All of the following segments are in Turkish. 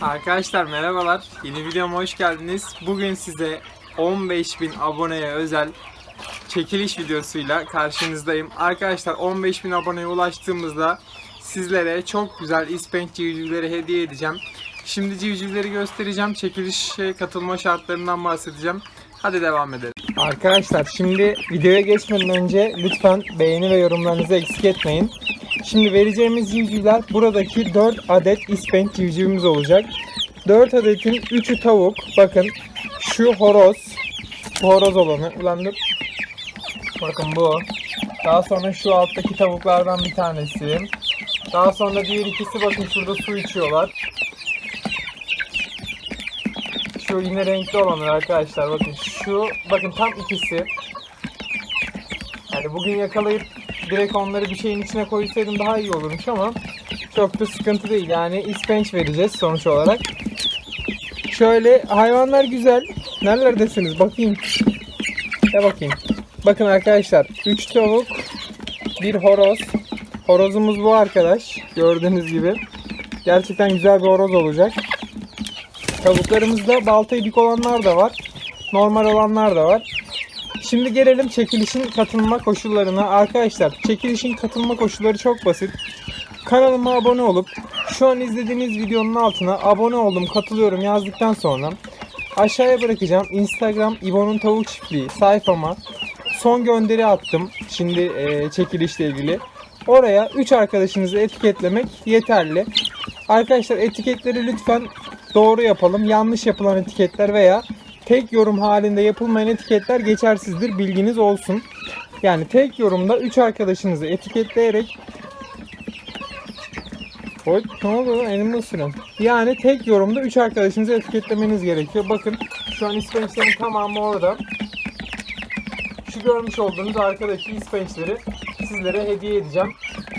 Arkadaşlar merhabalar. Yeni videoma hoş geldiniz. Bugün size 15.000 aboneye özel çekiliş videosuyla karşınızdayım. Arkadaşlar 15.000 aboneye ulaştığımızda sizlere çok güzel ispenç civcivleri hediye edeceğim. Şimdi civcivleri göstereceğim. Çekilişe katılma şartlarından bahsedeceğim. Hadi devam edelim. Arkadaşlar şimdi videoya geçmeden önce lütfen beğeni ve yorumlarınızı eksik etmeyin. Şimdi vereceğimiz civcivler buradaki 4 adet ispenç civcivimiz olacak. 4 adetin 3'ü tavuk. Bakın şu horoz. Bu horoz olanı. Ulan dur. Bakın bu. Daha sonra şu alttaki tavuklardan bir tanesi. Daha sonra diğer ikisi bakın şurada su içiyorlar. Şu yine renkli olanlar arkadaşlar bakın şu bakın tam ikisi. Yani bugün yakalayıp direkt onları bir şeyin içine koysaydım daha iyi olurmuş ama çok da sıkıntı değil. Yani ispenç vereceğiz sonuç olarak. Şöyle hayvanlar güzel. Nerelerdesiniz? Bakayım. De bakayım. Bakın arkadaşlar 3 tavuk, bir horoz. Horozumuz bu arkadaş. Gördüğünüz gibi. Gerçekten güzel bir horoz olacak. Tavuklarımızda balta ilik olanlar da var. Normal olanlar da var. Şimdi gelelim çekilişin katılma koşullarına. Arkadaşlar çekilişin katılma koşulları çok basit. Kanalıma abone olup şu an izlediğiniz videonun altına abone oldum katılıyorum yazdıktan sonra aşağıya bırakacağım Instagram İbo'nun tavuk çiftliği sayfama son gönderi attım. Şimdi e, çekilişle ilgili. Oraya 3 arkadaşınızı etiketlemek yeterli. Arkadaşlar etiketleri lütfen doğru yapalım. Yanlış yapılan etiketler veya tek yorum halinde yapılmayan etiketler geçersizdir. Bilginiz olsun. Yani tek yorumda 3 arkadaşınızı etiketleyerek Oy ne oldu lan elimi ısırın. Yani tek yorumda 3 arkadaşınızı etiketlemeniz gerekiyor. Bakın şu an ispençlerin tamamı orada. Şu görmüş olduğunuz arkadaki ispençleri sizlere hediye edeceğim.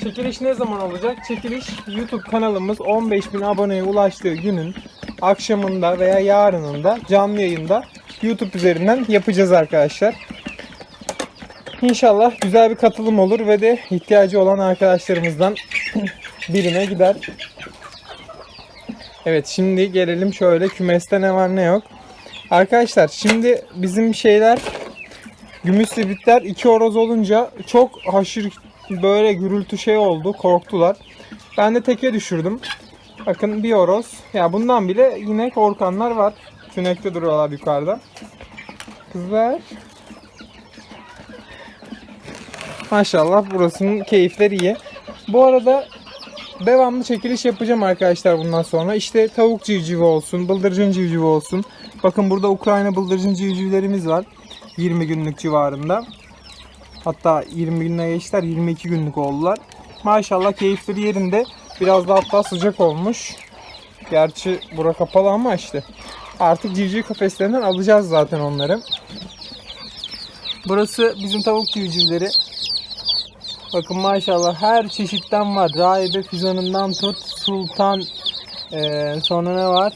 Çekiliş ne zaman olacak? Çekiliş YouTube kanalımız 15.000 aboneye ulaştığı günün akşamında veya yarınında canlı yayında YouTube üzerinden yapacağız arkadaşlar. İnşallah güzel bir katılım olur ve de ihtiyacı olan arkadaşlarımızdan birine gider. Evet şimdi gelelim şöyle kümeste ne var ne yok. Arkadaşlar şimdi bizim şeyler gümüş sivitler iki horoz olunca çok haşır böyle gürültü şey oldu korktular. Ben de teke düşürdüm. Bakın bir horoz. Ya bundan bile yine korkanlar var. Tünekte duruyorlar yukarıda. Kızlar. Maşallah burasının keyifleri iyi. Bu arada devamlı çekiliş yapacağım arkadaşlar bundan sonra. İşte tavuk civcivi olsun, bıldırcın civcivi olsun. Bakın burada Ukrayna bıldırcın civcivlerimiz var. 20 günlük civarında. Hatta 20 gününe geçtiler 22 günlük oldular. Maşallah keyifleri yerinde. Biraz da hatta sıcak olmuş. Gerçi bura kapalı ama işte. Artık civciv kafeslerinden alacağız zaten onları. Burası bizim tavuk civcivleri. Bakın maşallah her çeşitten var. Rahibe fizanından tut, sultan, ee, sonra ne var?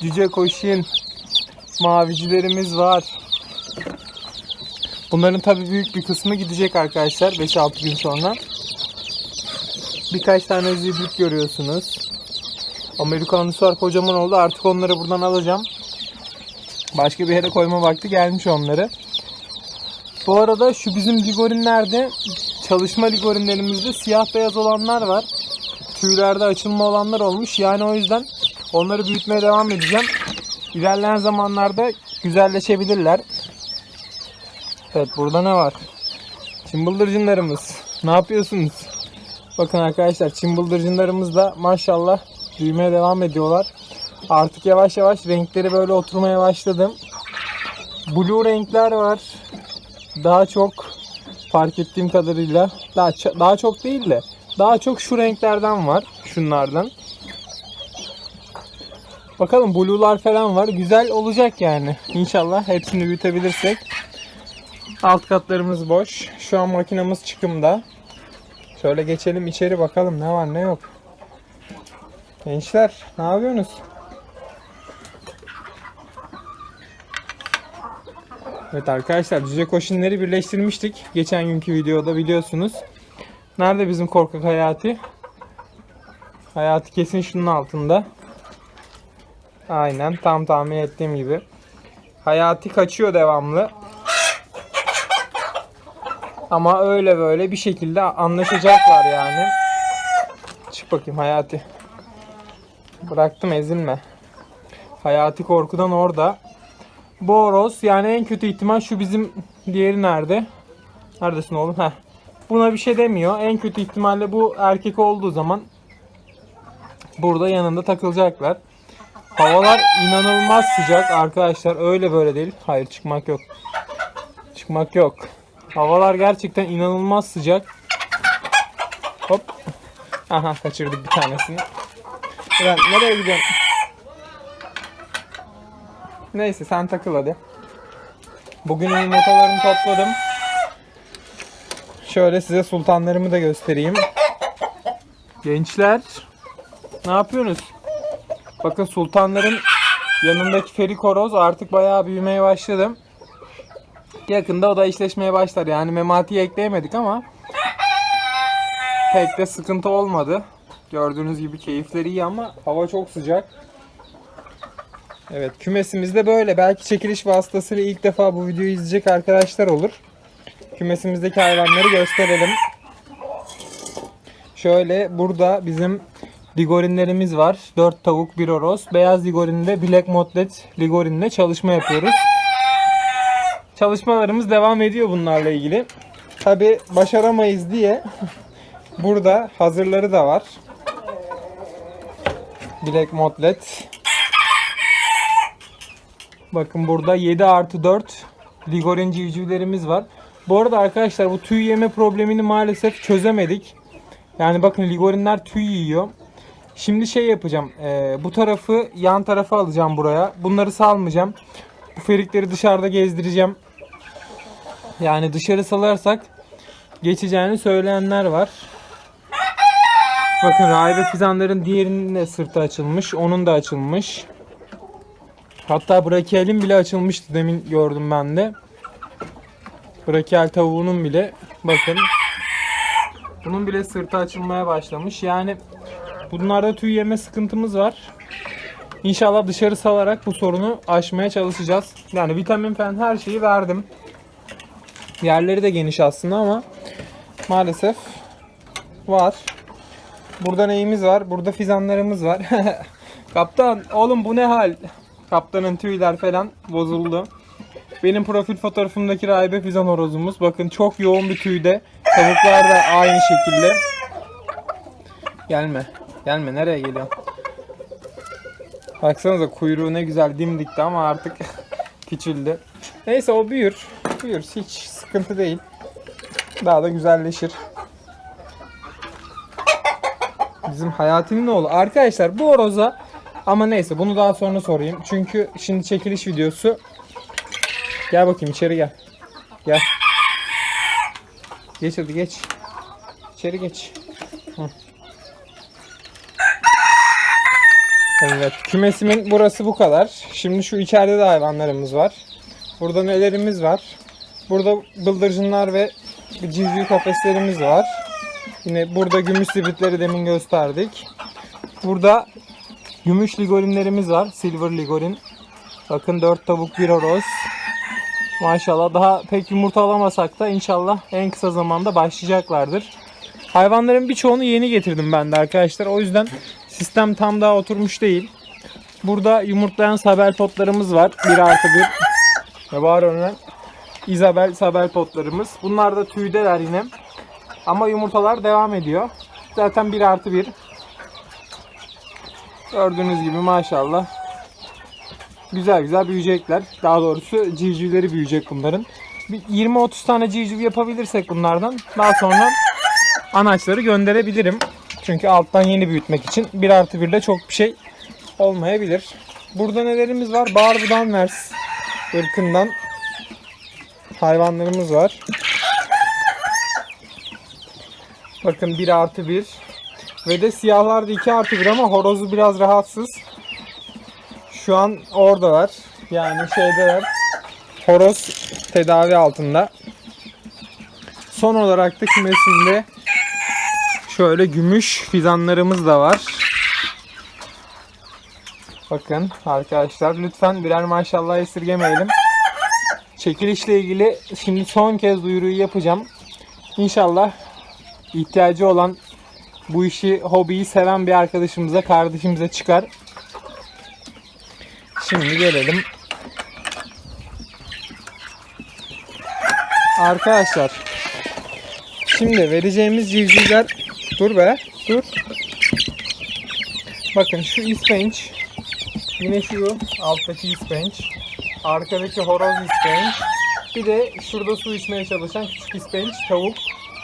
Cüce koşin, mavicilerimiz var. Bunların tabi büyük bir kısmı gidecek arkadaşlar 5-6 gün sonra. Birkaç tane zibrit görüyorsunuz. Amerikanlısı var kocaman oldu. Artık onları buradan alacağım. Başka bir yere koyma vakti gelmiş onları. Bu arada şu bizim ligorinlerde çalışma ligorinlerimizde siyah beyaz olanlar var. Tüylerde açılma olanlar olmuş. Yani o yüzden onları büyütmeye devam edeceğim. İlerleyen zamanlarda güzelleşebilirler. Evet burada ne var? Çımbıldırcınlarımız. Ne yapıyorsunuz? Bakın arkadaşlar çımbıldırcınlarımız da maşallah büyümeye devam ediyorlar. Artık yavaş yavaş renkleri böyle oturmaya başladım. Blue renkler var. Daha çok fark ettiğim kadarıyla daha daha çok değil de daha çok şu renklerden var. Şunlardan. Bakalım blue'lar falan var. Güzel olacak yani. İnşallah hepsini büyütebilirsek. Alt katlarımız boş. Şu an makinamız çıkımda. Şöyle geçelim içeri bakalım ne var ne yok. Gençler ne yapıyorsunuz? Evet arkadaşlar cüce koşunları birleştirmiştik. Geçen günkü videoda biliyorsunuz. Nerede bizim korkak Hayati? Hayati kesin şunun altında. Aynen tam tahmin ettiğim gibi. Hayati kaçıyor devamlı. Ama öyle böyle bir şekilde anlaşacaklar yani. Çık bakayım Hayati. Bıraktım ezilme. Hayati korkudan orada. Boros yani en kötü ihtimal şu bizim diğeri nerede? Neredesin oğlum? Heh. Buna bir şey demiyor. En kötü ihtimalle bu erkek olduğu zaman burada yanında takılacaklar. Havalar inanılmaz sıcak arkadaşlar. Öyle böyle değil. Hayır çıkmak yok. Çıkmak yok. Havalar gerçekten inanılmaz sıcak. Hop. Aha kaçırdık bir tanesini. Ulan nereye gidiyorsun? Neyse sen takıl hadi. Bugün yumurtalarını topladım. Şöyle size sultanlarımı da göstereyim. Gençler ne yapıyorsunuz? Bakın sultanların yanındaki ferik horoz artık bayağı büyümeye başladı. Yakında o da eşleşmeye başlar. Yani mematiyi ekleyemedik ama pek de sıkıntı olmadı. Gördüğünüz gibi keyifleri iyi ama hava çok sıcak. Evet kümesimiz de böyle. Belki çekiliş vasıtasıyla ilk defa bu videoyu izleyecek arkadaşlar olur. Kümesimizdeki hayvanları gösterelim. Şöyle burada bizim ligorinlerimiz var. 4 tavuk, 1 horoz. Beyaz ligorinde Black Motlet ligorinle çalışma yapıyoruz. Çalışmalarımız devam ediyor bunlarla ilgili. Tabi başaramayız diye burada hazırları da var. Black Motlet. Bakın burada 7 artı 4 Ligorin civcivlerimiz var. Bu arada arkadaşlar bu tüy yeme problemini maalesef çözemedik. Yani bakın ligorinler tüy yiyor. Şimdi şey yapacağım. e, bu tarafı yan tarafa alacağım buraya. Bunları salmayacağım. Bu ferikleri dışarıda gezdireceğim. Yani dışarı salarsak geçeceğini söyleyenler var. Bakın rahibe fizanların diğerinin de sırtı açılmış. Onun da açılmış. Hatta brakialin bile açılmıştı demin gördüm ben de. Brakial tavuğunun bile bakın. Bunun bile sırtı açılmaya başlamış. Yani bunlarda tüy yeme sıkıntımız var. İnşallah dışarı salarak bu sorunu aşmaya çalışacağız. Yani vitamin falan her şeyi verdim. Yerleri de geniş aslında ama maalesef var. Burada neyimiz var? Burada fizanlarımız var. Kaptan oğlum bu ne hal? Kaptanın tüyler falan bozuldu. Benim profil fotoğrafımdaki rahibe fizan horozumuz. Bakın çok yoğun bir tüyde. Tavuklar da aynı şekilde. Gelme. Gelme. Nereye geliyorsun? Baksanıza kuyruğu ne güzel dimdikti ama artık küçüldü. Neyse o büyür. Büyür. Hiç sıkıntı değil. Daha da güzelleşir. Bizim Hayati'nin oğlu. Arkadaşlar bu horoza ama neyse bunu daha sonra sorayım. Çünkü şimdi çekiliş videosu. Gel bakayım içeri gel. Gel. Geç hadi geç. İçeri geç. Evet kümesimin burası bu kadar. Şimdi şu içeride de hayvanlarımız var. Burada nelerimiz var? Burada bıldırcınlar ve civciv kafeslerimiz var. Yine burada gümüş sivritleri demin gösterdik. Burada gümüş ligorinlerimiz var. Silver ligorin. Bakın 4 tavuk 1 horoz. Maşallah daha pek yumurta alamasak da inşallah en kısa zamanda başlayacaklardır. Hayvanların birçoğunu yeni getirdim ben de arkadaşlar. O yüzden sistem tam daha oturmuş değil. Burada yumurtlayan sabel potlarımız var. 1 artı 1. Ve var önüne Isabel sabel potlarımız. Bunlar da tüydeler yine. Ama yumurtalar devam ediyor. Zaten 1 artı 1. Gördüğünüz gibi maşallah. Güzel güzel büyüyecekler. Daha doğrusu civcivleri büyüyecek bunların. Bir 20-30 tane civciv yapabilirsek bunlardan daha sonra anaçları gönderebilirim. Çünkü alttan yeni büyütmek için 1 artı 1 ile çok bir şey olmayabilir. Burada nelerimiz var? Barbudan vers ırkından hayvanlarımız var. Bakın 1 artı 1. Ve de siyahlar da 2 artı 1 ama horozu biraz rahatsız. Şu an oradalar. Yani şeydeler. Horoz tedavi altında. Son olarak da kümesinde şöyle gümüş fizanlarımız da var. Bakın arkadaşlar lütfen birer maşallah esirgemeyelim. Çekilişle ilgili şimdi son kez duyuruyu yapacağım. İnşallah ihtiyacı olan bu işi, hobiyi seven bir arkadaşımıza, kardeşimize çıkar. Şimdi gelelim. Arkadaşlar şimdi vereceğimiz civcivler dur be dur. Bakın şu ispenç yine şu alttaki ispenç arkadaki horoz ispenç bir de şurada su içmeye çalışan küçük ispenç tavuk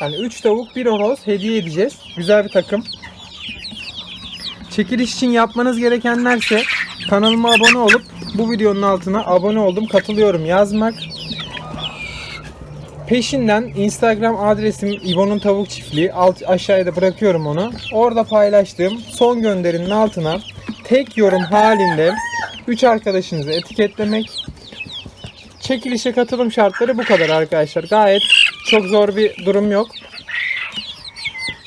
yani 3 tavuk bir horoz hediye edeceğiz. Güzel bir takım. Çekiliş için yapmanız gerekenlerse kanalıma abone olup bu videonun altına abone oldum, katılıyorum yazmak. Peşinden Instagram adresim İbo'nun tavuk çiftliği. Alt aşağıya da bırakıyorum onu. Orada paylaştığım son gönderinin altına tek yorum halinde 3 arkadaşınızı etiketlemek. Çekilişe katılım şartları bu kadar arkadaşlar. Gayet çok zor bir durum yok.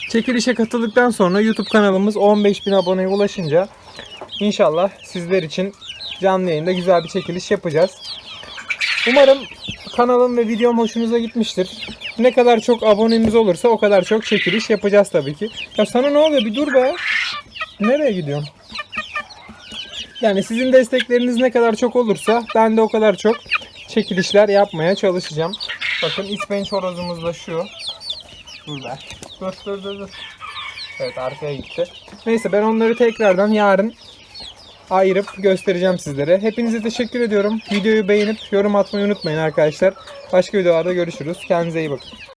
Çekilişe katıldıktan sonra YouTube kanalımız 15.000 aboneye ulaşınca inşallah sizler için canlı yayında güzel bir çekiliş yapacağız. Umarım kanalım ve videom hoşunuza gitmiştir. Ne kadar çok abonemiz olursa o kadar çok çekiliş yapacağız tabii ki. Ya sana ne oluyor? Bir dur be. Nereye gidiyorsun? Yani sizin destekleriniz ne kadar çok olursa ben de o kadar çok çekilişler yapmaya çalışacağım. Bakın ispenç horozumuz da şu. Be. Dur dur dur dur. Evet arkaya gitti. Neyse ben onları tekrardan yarın ayırıp göstereceğim sizlere. Hepinize teşekkür ediyorum. Videoyu beğenip yorum atmayı unutmayın arkadaşlar. Başka videolarda görüşürüz. Kendinize iyi bakın.